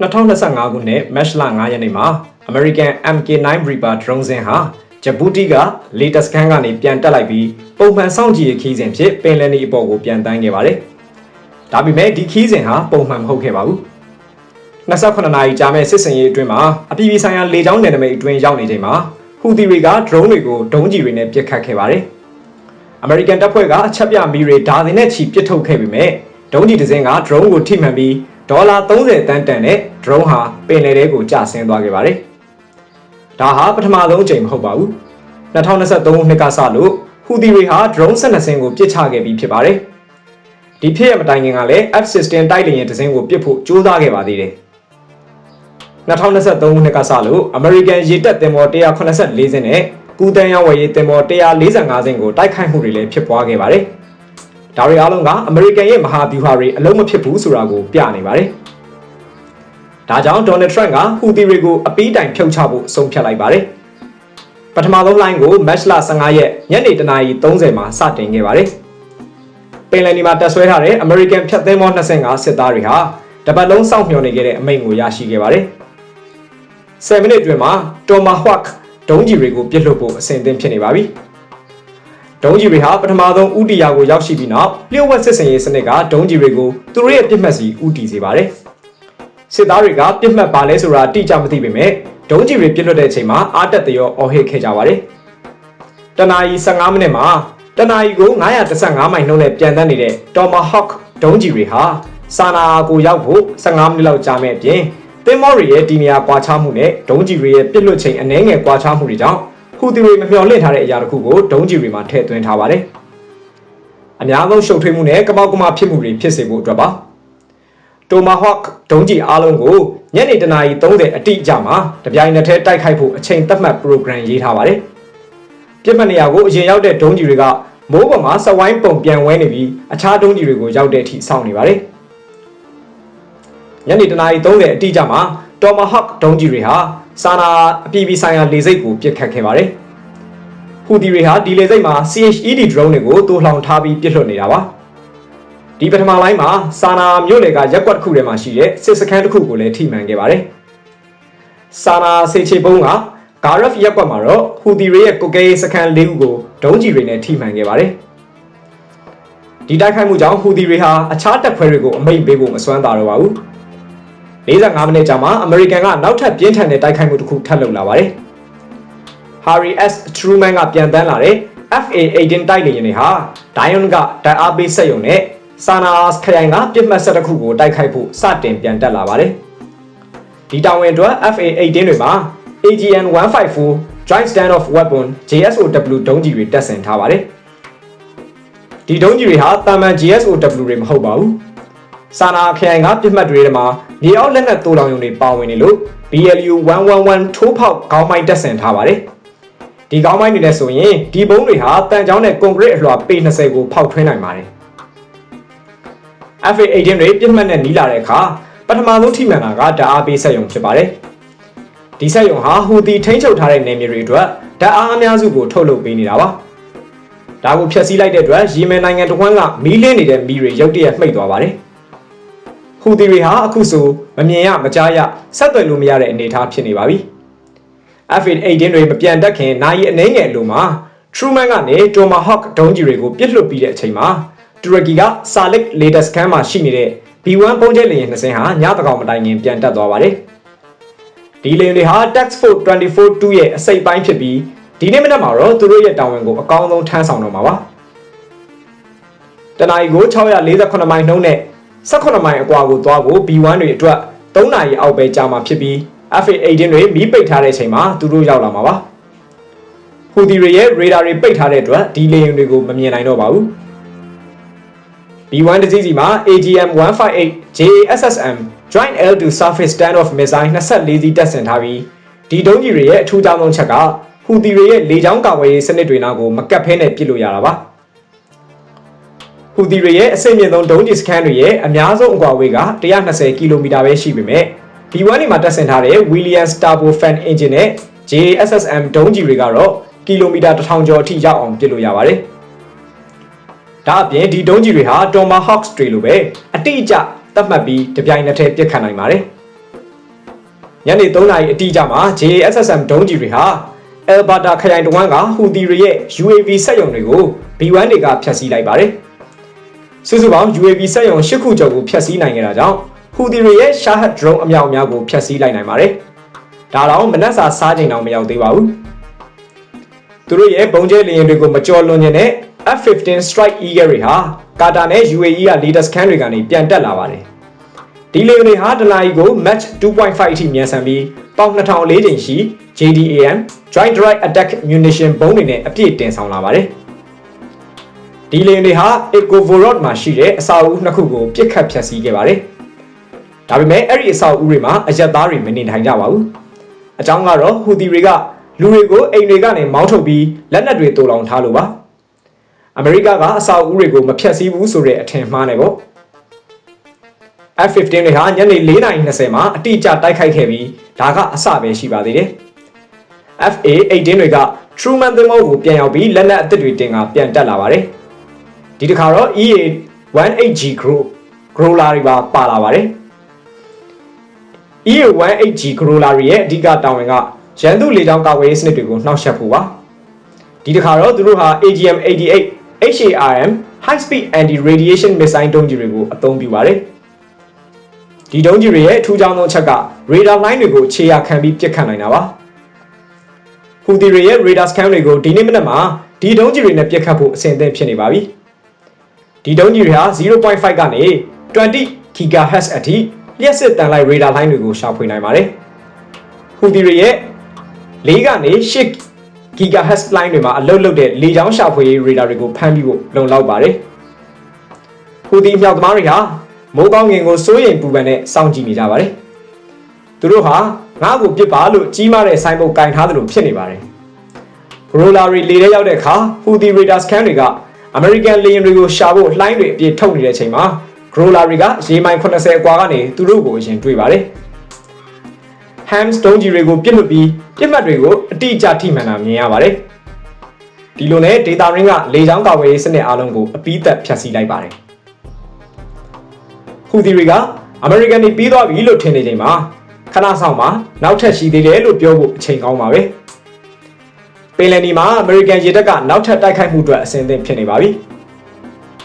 2025ခုနှစ်မတ်လ9ရက်နေ့မှာ American MK9 Reaper drone စင်းဟာဂျပူတီက latest scan ကနေပြန်တက်လိုက်ပြီးပုံမှန်စောင့်ကြည့်ရေးခီးစဉ်ဖြစ်ပင်လယ်နီအပေါ်ကိုပြန်တန်းခဲ့ပါတယ်။ဒါပေမဲ့ဒီခီးစဉ်ဟာပုံမှန်မဟုတ်ခဲ့ပါဘူး။28နာရီကြာမဲ့စစ်စင်ရေးအတွင်းမှာအပြည်ပြည်ဆိုင်ရာလေကြောင်းနယ်နိမိတ်အတွင်းရောက်နေချိန်မှာဟူသီတွေက drone တွေကိုဒုံးကျည်တွေနဲ့ပစ်ခတ်ခဲ့ပါတယ်။ American တပ်ဖွဲ့ကအချက်ပြမီတွေဒါဇင်နဲ့ချီပစ်ထုတ်ခဲ့ပေမဲ့ဒုံးကျည်တစ်စင်းက drone ကိုထိမှန်ပြီး ဒေါ်လာ30တန်းတန်တဲ့ drone ဟာပင်လယ်ထဲကိုကျဆင်းသွားခဲ့ပါတယ်။ဒါဟာပထမဆုံးအကြိမ်မဟုတ်ပါဘူး။2023နှစ်ကစလို့ဟူသီတွေဟာ drone 12စင်းကိုပစ်ချခဲ့ပြီးဖြစ်ပါတယ်။ဒီဖြစ်ရမတိုင်ခင်ကလည်း F-16 တိုက်လေယာဉ်တစ်စင်းကိုပစ်ဖို့ကြိုးစားခဲ့ပါသေးတယ်။2023နှစ်ကစလို့ American ရေတပ်သင်္ဘော184စင်းနဲ့ကူတန်ရောင်းဝယ်ရေးသင်္ဘော145စင်းကိုတိုက်ခိုက်မှုတွေလည်းဖြစ်ပွားခဲ့ပါတယ်။ ဒါတွေအားလုံးကအမေရိကန်ရဲ့မဟာဗျူဟာတွေအလုံးမဖြစ်ဘူးဆိုတာကိုပြနေပါတယ်။ဒါကြောင့်ဒေါ်နယ်ထရန့်ကဟူသီတွေကိုအပီးတိုင်ဖြုတ်ချဖို့ဆုံးဖြတ်လိုက်ပါတယ်။ပထမဆုံးလိုင်းကိုမတ်လ15ရက်ညနေ3:30မှာစတင်ခဲ့ပါတယ်။ပင်လယ်နီမှာတက်ဆွဲထားတဲ့အမေရိကန်ဖြတ်သင်းမော25စစ်သားတွေဟာတပတ်လုံးစောင့်မျှော်နေခဲ့တဲ့အမိန့်ကိုရရှိခဲ့ပါတယ်။7မိနစ်အတွင်းမှာ Tomahawk ဒုံးကျည်တွေကိုပစ်လွှတ်ဖို့အဆင်သင့်ဖြစ်နေပါပြီ။ ဒုံးကြီးတွေဟာပထမဆုံးဥတီယာကိုရောက်ရှိပြီးနောက်လျှို့ဝှက်စစ်စင်ရေးစနစ်ကဒုံးကြီးတွေကိုသူတို့ရဲ့ပြစ်မှတ်စီဥတီစေပါတယ်။စစ်သားတွေကပြစ်မှတ်ပါလဲဆိုတာတိကျမသိပေမဲ့ဒုံးကြီးတွေပြစ်လွတ်တဲ့အချိန်မှာအာတက်တရောအော်ဟစ်ခဲ့ကြပါတယ်။တနာရီ15မိနစ်မှာတနာရီကို915မိုင်နှုန်းနဲ့ပြန်တန်းနေတဲ့ Tomahawk ဒုံးကြီးတွေဟာစာနာကိုရောက်ဖို့15မိနစ်လောက်ကြာမဲ့အပြင်သင်္ဘောတွေရဲ့ဒီနေရာကွာခြားမှုနဲ့ဒုံးကြီးတွေရဲ့ပြစ်လွတ်ချိန်အနည်းငယ်ကွာခြားမှုတွေကြောင့် ဟူသီတွေမမျှော်လင့်ထားတဲ့အရာတစ်ခုကိုဒုံးကျည်တွေမှာထည့်သွင်းထားပါတယ်။အများဆုံးရှုပ်ထွေးမှုနဲ့ကပောက်ကမဖြစ်မှုတွေဖြစ်စေဖို့အတွက်ပါ။ Tomahawk ဒုံးကျည်အားလုံးကိုညနေတနာရီ30အတိအကျမှာတပြိုင်နက်တည်းတိုက်ခိုက်ဖို့အချိန်သတ်မှတ် program ရေးထားပါတယ်။ပြစ်မှတ်နေရာကိုအရင်ရောက်တဲ့ဒုံးကျည်တွေကမိုးပေါ်မှာစဝိုင်းပုံပြန်ဝဲနေပြီးအခြားဒုံးကျည်တွေကိုရောက်တဲ့အထိစောင့်နေပါတယ်။ညနေတနာရီ30အတိအကျမှာ Tomahawk ဒုံးကျည်တွေဟာစာနာအပြည်ပြည်ဆိုင်ရာလေဆိပ်ကိုပစ်ခတ်ခဲ့ပါတယ်။ဟူဒီတွေဟာဒီလေဆိပ်မှာ CHED drone တွေကိုတိုးလှောင်ထားပြီးပစ်လွှတ်နေတာပါ။ဒီပထမလိုင်းမှာစာနာမြို့လေကရက်ကွက်တစ်ခုထဲမှာရှိတဲ့စစ်စခန်းတစ်ခုကိုလည်းထိမှန်ခဲ့ပါတယ်။စာနာစေချေပုံးကဂါရဖ်ရက်ကွက်မှာတော့ဟူဒီတွေရဲ့ကိုကဲစခန်း၄ခုကိုဒုံးကျည်တွေနဲ့ထိမှန်ခဲ့ပါတယ်။ဒီတိုက်ခိုက်မှုကြောင့်ဟူဒီတွေဟာအခြားတပ်ဖွဲ့တွေကိုအမိန့်ပေးဖို့မစွမ်းသာတော့ပါဘူး။ 45မိနစ်ကြာမှာအမေရိကန်ကနောက်ထပ်ပြင်းထန်တဲ့တိုက်ခိုက်မှုတစ်ခုထပ်လုပ်လာပါတယ်။ Harry S Truman ကပြန်တန်းလာတဲ့ FA-18 တိုက်လေယာဉ်တွေဟာ Dion ကတိုက်အားပေးစက်ရုံနဲ့ Sanas ခရိုင်ကပြစ်မှတ်ဆက်တစ်ခုကိုတိုက်ခိုက်ဖို့စတင်ပြန်တက်လာပါတယ်။ဒီတာဝန်အတွက် FA-18 တွေမှာ AGN 154 Joint Stand of Weapon JSOW ဒုံးကျည်တွေတပ်ဆင်ထားပါတယ်။ဒီဒုံးကျည်တွေဟာတာမန် JSOW တွေမဟုတ်ပါဘူး။ စာနာခရိုင်ကပြစ်မှတ်တွေထဲမှာမြေအောက်လက်နက်တိုးလောင်ရုံတွေပါဝင်နေလို့ BLU 111ထိုးဖောက်ခေါင်းမိုင်းတက်ဆင်ထားပါတယ်။ဒီခေါင်းမိုင်းတွေနဲ့ဆိုရင်ဒီဘုံတွေဟာတန်ကြောင်းနဲ့ကွန်ကရစ်အလွှာပေ20ကိုဖောက်ထွင်းနိုင်ပါတယ်။ FA18 တွေပြစ်မှတ်နဲ့နီးလာတဲ့အခါပထမဆုံးထိမှန်တာကဓာတ်အားပေးစက်ရုံဖြစ်ပါတယ်။ဒီစက်ရုံဟာဟူတီထိန်းချုပ်ထားတဲ့နေမြေတွေအတွက်ဓာတ်အားအများစုကိုထုတ်လုပ်ပေးနေတာပါ။ဒါကိုဖျက်ဆီးလိုက်တဲ့အတွက်ယီမင်နိုင်ငံတဝန်းကမီးလင်းနေတဲ့မီးတွေရုတ်တရက်မှိတ်သွားပါတယ်။ ဟူသီတွေဟာအခုဆိုမမြင်ရမကြားရဆက်သွယ်လို့မရတဲ့အနေအထားဖြစ်နေပါပြီ။ F-18 တွေမပြန်တက်ခင်နိုင်အနှဲငယ်အလိုမှာ Truman ကနေ Tomahawk ဒုံးကျည်တွေကိုပြစ်လွတ်ပြီးတဲ့အချိန်မှာတူရကီက Salik latest scan မှာရှိနေတဲ့ B1 ပုံကျဲလေယာဉ်နှစ်စင်းဟာညတကောင်မတိုင်ခင်ပြန်တက်သွားပါတယ်။ဒီလေယာဉ်တွေဟာ Taxford 24-2ရဲ့အစိပ်ပိုင်းဖြစ်ပြီးဒီနေ့မနက်မှာတော့သူတို့ရဲ့တာဝန်ကိုအကောင်းဆုံးထမ်းဆောင်တော့မှာပါ။တနအီကို648မိုင်နှုန်းနဲ့ 18မိုင်အကွာကိုသွားဖို့ B1 တွေအတွက်3နာရီအောက်ပဲကြာမှာဖြစ်ပြီး FA18 တွေမီးပိတ်ထားတဲ့အချိန်မှာသူတို့ရောက်လာမှာပါဟူဒီတွေရဲ့ရေဒါတွေပိတ်ထားတဲ့အတွက်ဒီလေယာဉ်တွေကိုမမြင်နိုင်တော့ပါဘူး B1 တစည်းစီမှာ AGM 158 JASSM Joint L2 Surface Standoff Missile 24စီးတပ်ဆင်ထားပြီးဒီဒုံးကြီးတွေရဲ့အထူးကြောင်းဆုံးချက်ကဟူဒီတွေရဲ့လေကြောင်းကာကွယ်ရေးစနစ်တွေနာကိုမကတ်ဖဲနဲ့ပစ်လို့ရတာပါ ဟူသီတွေရဲ့အစိမ့်မြင့်ဆုံးဒုံးကျည်စခန်းတွေရဲ့အများဆုံးအကွာအဝေးက120ကီလိုမီတာပဲရှိပေမဲ့ B1 တွေမှာတပ်ဆင်ထားတဲ့ Williams Turbofan engine နဲ့ JSSM ဒုံးကျည်တွေကတော့ကီလိုမီတာ1000ကျော်အထိရောက်အောင်ပစ်လို့ရပါတယ်။ဒါအပြင်ဒီဒုံးကျည်တွေဟာ Tomahawk တွေလိုပဲအတိအကျသတ်မှတ်ပြီးတပြိုင်နက်တည်းပစ်ခတ်နိုင်ပါတယ်။ညနေ3နာရီအတိအကျမှာ JSSM ဒုံးကျည်တွေဟာအယ်ဘာတာခရိုင်တဝမ်းကဟူသီတွေရဲ့ UAV စက်ရုံတွေကို B1 တွေကဖျက်ဆီးလိုက်ပါတယ်။ စုစုပေါင်း UAV စက်ရုံ၈ခုကျော်ကိုဖျက်ဆီးနိုင်ခဲ့တာကြောင့်ဟူသီတွေရဲ့ Shahed drone အမြောက်အများကိုဖျက်ဆီးလိုက်နိုင်ပါတယ်။ဒါတော့မနက်စာစားချိန်တော့မရောက်သေးပါဘူး။သူတို့ရဲ့ပုံကျဲလေယာဉ်တွေကိုမကြော်လွန်နေတဲ့ F-15 Strike Eagle တွေဟာကာတာနဲ့ UAE က leader scan တွေကနေပြန်တက်လာပါတယ်။ဒီလေယာဉ်တွေဟာဒနာရီကို Mach 2.5အထိမြန်ဆန်ပြီးပေါင်2004ချိန်ရှိ JDAM Joint Direct Attack Munition ဘုံးတွေနဲ့အပြည့်တင်ဆောင်လာပါတယ်။ ဒီလေယာဉ်တွေဟာ Ecovorod မှာရှိတဲ့အဆောက်အဦနှစ်ခုကိုပြစ်ခတ်ဖျက်ဆီးခဲ့ပါတယ်။ဒါပေမဲ့အဲ့ဒီအဆောက်အဦတွေမှာအရက်သားတွေမနေထိုင်ကြပါဘူး။အကြောင်းကတော့ဟူသီတွေကလူတွေကိုအိမ်တွေကနေမောင်းထုတ်ပြီးလက်နက်တွေတူလောင်ထားလို့ပါ။အမေရိကကအဆောက်အဦတွေကိုမဖျက်ဆီးဘူးဆိုတဲ့အထင်မှားနေပေါ့ F15 တွေဟာညနေ4:20မှာအတိအကျတိုက်ခိုက်ခဲ့ပြီးဒါကအစပဲရှိပါသေးတယ် FA18 တွေက Truman သင်္ဘောကိုပြန်ရောက်ပြီးလက်နက်အသစ်တွေတင်ကပြန်တက်လာပါတယ် ဒီတစ်ခါတော့ EA18G Group Growler တွေပါပါလာပါတယ် EA18G Growler တွေရဲ့အဓိကတာဝန်ကရန်သူလေကြောင်းကာကွယ်ရေးစနစ်တွေကိုနှောက်ယှက်ဖို့ပါဒီတစ်ခါတော့သူတို့ဟာ AGM-88 HARM High Speed Anti Radiation Missile ဒုံးကျည်တွေကိုအသုံးပြုပါတယ်ဒီဒုံးကျည်တွေရဲ့အထူးခြားသောအချက်က radar line တွေကိုခြေရာခံပြီးပစ်ခတ်နိုင်တာပါဟူသီတွေရဲ့ radar scan တွေကိုဒီနေ့မနက်မှာဒီဒုံးကျည်တွေနဲ့ပစ်ခတ်ဖို့အဆင်သင့်ဖြစ်နေပါပြီ ဒီဒုံးကျည်တွေဟာ0.5ကနေ20 GHz အထိလျှက်စစ်တန်လိုက် radar line တွေကိုရှာဖွေနိုင်ပါတယ်ဟူသီတွေရဲ့၄ကနေ8 GHz line တွေမှာအလုတ်လုတ်တဲ့လေကြောင်းရှာဖွေရေး radar တွေကိုဖမ်းပြီးဖို့လုံလောက်ပါတယ်ဟူသီမြောက်သမားတွေဟာမိုးကောင်းငင်ကိုစိုးရိမ်ပူပန်နဲ့စောင့်ကြည့်နေကြပါတယ်။သူတို့ဟာငါ့ကိုပြစ်ပါလို့ကြီးမားတဲ့ဆိုင်ဘုတ်ကင်ထားသလိုဖြစ်နေပါတယ်။ဘရိုလာရီလေထဲရောက်တဲ့အခါဟူသီရေဒါစကန်တွေက အမေရိကန်လေယာဉ်တွေကိုရှာဖို့လှိုင်းတွေအပြည့်ထုတ်နေတဲ့အချိန်မှာဂရိုလာရီကရေမိုင်80အကွာကနေသူတို့ကိုအရင်တွေ့ပါတယ်။ Hams တုံးကြီးတွေကိုပြစ်လွတ်ပြီးပြစ်မှတ်တွေကိုအတိအကျထိမှန်တာမြင်ရပါတယ်။ဒီလိုနဲ့ဒေတာရင်းကလေကြောင်းကာဝေးရေးစနစ်အားလုံးကိုအပြီးသက်ဖျက်ဆီးလိုက်ပါတယ်။ဟူသီတွေကအမေရိကန်တွေပြီးသွားပြီလို့ထင်နေချိန်မှာခဏဆောင်မှာနောက်ထပ်ရှိသေးတယ်လို့ပြောဖို့အချိန်ကောင်းပါပဲ ပင်လယ်နီမှာအမေရိကန်ရေတပ်ကနောက်ထပ်တိုက်ခိုက်မှုအတွက်အဆင်သင့်ဖြစ်နေပါပြီ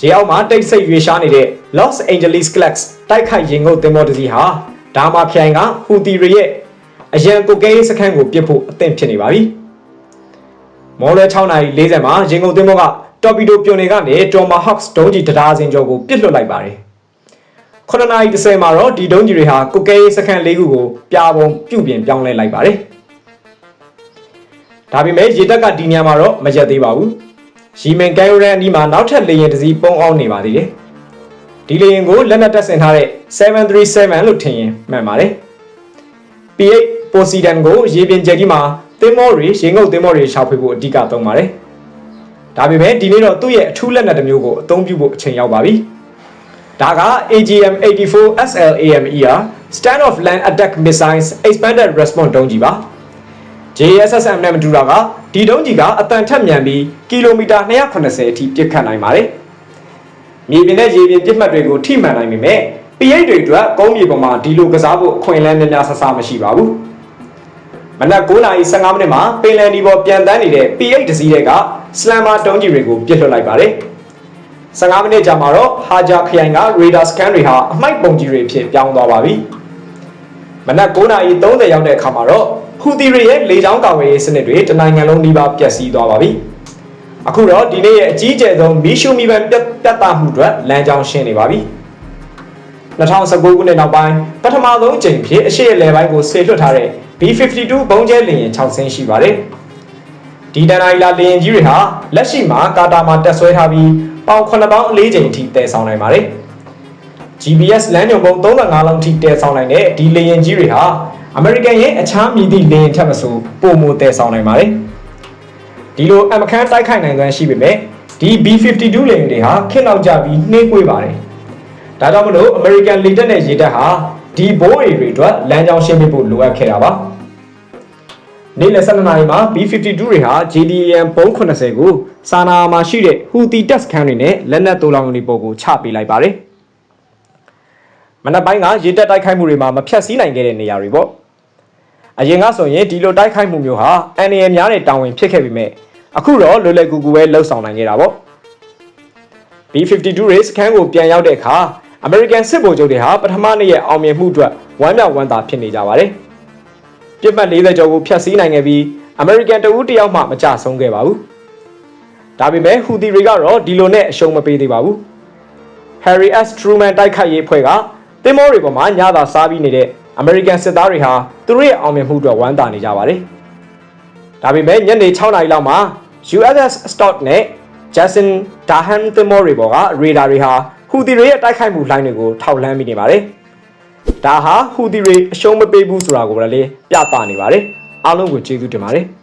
ရေအောက်မှာတိတ်ဆိတ်ရွေရှားနေတဲ့ Los Angeles Clacks တိုက်ခိုက်ရင်ငုတ်သင်္ဘောတစ်စီးဟာဒါမာခရိုင်ကဟူသီတွေရဲ့အရန်ကိုကဲစခန်းကိုပြစ်ဖို့အသင့်ဖြစ်နေပါပြီမော်လဲ6:40မှာရင်ငုတ်သင်္ဘောကတော်ပီဒိုပြွန်တွေကနေ Tomahawk ဒုံးကျည်တရားစင်ကျော်ကိုပစ်လွှတ်လိုက်ပါတယ်9:30မှာတော့ဒီဒုံးကြီးတွေဟာကုကဲရေးစခန်း၄ခုကိုပြာပုံပြုပြင်ပြောင်းလဲလိုက်ပါတယ်။ ဒါပေမဲ့ရေတပ်ကဒီညမှာတော့မရက်သေးပါဘူး။ရီမင်ကဲရန်အနီးမှာနောက်ထပ်လေယာဉ်တစ်စီးပုံအောင်နေပါသေးတယ်။ဒီလေယာဉ်ကိုလက်နက်တပ်ဆင်ထားတဲ့737လို့ထင်ရင်မှန်ပါတယ်။ P8 Poseidon ကိုရေပြင်ကျယ်ကြီးမှာသင်္ဘောတွေရေငုပ်သင်္ဘောတွေရှာဖွေဖို့အဓိကသုံးပါတယ်။ဒါပေမဲ့ဒီနေ့တော့သူ့ရဲ့အထူးလက်နက်တစ်မျိုးကိုအသုံးပြုဖို့အချိန်ရောက်ပါပြီ။ဒါက AGM-84 SLAMER Stand of Land Attack Missiles Expanded Response ဒုံးကြီးပါ JSSM နဲ့မတူတာကဒီဒုံးကြီးကအတန်ထက်မြန်ပြီးကီလိုမီတာ290အထိပြစ်ခတ်နိုင်ပါတယ်မြေပြင်နဲ့ရေပြင်ပြစ်မှတ်တွေကိုထိမှန်နိုင်ပေမဲ့ PH တွေအတွက်ကုန်းမြေပေါ်မှာဒီလိုကစားဖို့အခွင့်အလမ်းများများဆဆမရှိပါဘူးမနက်9:15မိနစ်မှာပင်လယ်ဒီပေါ်ပြန်တန်းနေတဲ့ PH တစီးတွေကစလမ်မာတုံးကြီးတွေကိုပြစ်လွှတ်လိုက်ပါတယ်15မိနစ်ကြာမှာတော့ဟာဂျာခရိုင်က radar scan တွေဟာအမိုက်ပုံကြီးတွေဖြစ်ပြောင်းသွားပါပြီ။မနက်9:30ရောက်တဲ့အခါမှာတော့ ဟူသီတွေရဲ့လေကြောင်းကာဝယ်ရေးစနစ်တွေတနိုင်ငံလုံးနှီးပါပျက်စီးသွားပါပြီ။အခုတော့ဒီနေ့ရဲ့အကြီးအကျယ်ဆုံးမီရှူမီပန်ပြတ်ပြတ်သားမှုတွေလမ်းကြောင်းရှင်းနေပါပြီ။2019ခုနှစ်နောက်ပိုင်းပထမဆုံးအကြိမ်ဖြစ်အရှိအလဲပိုင်းကိုဆေလွှတ်ထားတဲ့ B52 ဘုံကျဲလေယာဉ်6ဆင်းရှိပါတယ်။ဒီတန်နိုင်လာလေယာဉ်ကြီးတွေဟာလက်ရှိမှာကာတာမှာတက်ဆွဲထားပြီးပေါင်9ပေါင်း4ချိန်အထိတည်ဆောင်နိုင်ပါတယ်။ GPS လမ်းညွှန်ပုံ35လုံးအထိတည်ဆောင်နိုင်တဲ့ဒီလေယာဉ်ကြီးတွေဟာအမေရိကန်ရဲ့အခြားမြည်သည့်လေယာဉ်ထက်မဆိုပိုမိုတည်ဆောင်နိုင်ပါတယ်။ဒီလိုအမခန်းတိုက်ခိုက်နိုင်စွမ်းရှိပေမဲ့ဒီ B52 လေယာဉ်တွေဟာခက်လောက်ကြပြီးနှေးကွေးပါတယ်။ဒါကြောင့်မလို့အမေရိကန်လေတပ်နဲ့ရေတပ်ဟာဒီဘိုးတွေအတွက်လမ်းကြောင်းရှင်းပြဖို့လိုအပ်ခဲ့တာပါ။နေ့လယ်12နာရီမှာ B52 တွေဟာ JDAM ပုံး80ကိုစာနာမှာရှိတဲ့ Houthi တပ်စခန်းတွေနဲ့လက်နက်တိုးလောင်တွေပေါ်ကိုချပေးလိုက်ပါတယ်။ မနက်ပိုင်းကရေတက်တိုက်ခိုက်မှုတွေမှာမဖြတ်စည်းနိုင်ခဲ့တဲ့နေရာတွေပေါ့အရင်ကဆိုရင်ဒီလိုတိုက်ခိုက်မှုမျိုးဟာအန်ရီယယ်များနဲ့တာဝန်ဖြစ်ခဲ့ပေမဲ့အခုတော့လွယ်လွယ်ကူကူပဲလှုပ်ဆောင်နိုင်ခဲ့တာပေါ့ B52 ရေစခန်းကိုပြန်ရောက်တဲ့အခါ American စစ်ဗိုလ်ချုပ်တွေဟာပထမနေ့ရဲ့အောင်မြင်မှုအတွက်ဝမ်းမြောက်ဝမ်းသာဖြစ်နေကြပါတယ်။ပြစ်မှတ်40ကျော်ကိုဖျက်ဆီးနိုင်ခဲ့ပြီး American တဦးတစ်ယောက်မှမကြဆုံးခဲ့ပါဘူး။ဒါပေမဲ့ဟူသီတွေကတော့ဒီလိုနဲ့အရှုံးမပေးသေးပါဘူး။ Harry S Truman တိုက်ခိုက်ရေးအဖွဲ့က သင်္ဘောတွေပေါ်မှာညသာစားပြီးနေတဲ့ American စစ်သားတွေဟာသူတို့ရဲ့အောင်မြင်မှုအတွက်ဝမ်းသာနေကြပါတယ်။ဒါပေမဲ့ညနေ6နာရီလောက်မှာ USS Stott နဲ့ Jason Dahan သင်္ဘောတွေပေါ်ကရေဒါတွေဟာဟူသီတွေရဲ့တိုက်ခိုက်မှုလိုင်းတွေကိုထောက်လှမ်းမိနေပါတယ်။ဒါဟာဟူသီတွေအရှုံးမပေးဘူးဆိုတာကိုလည်းပြသနေပါတယ်။အားလုံးကိုကျေးဇူးတင်ပါတယ်။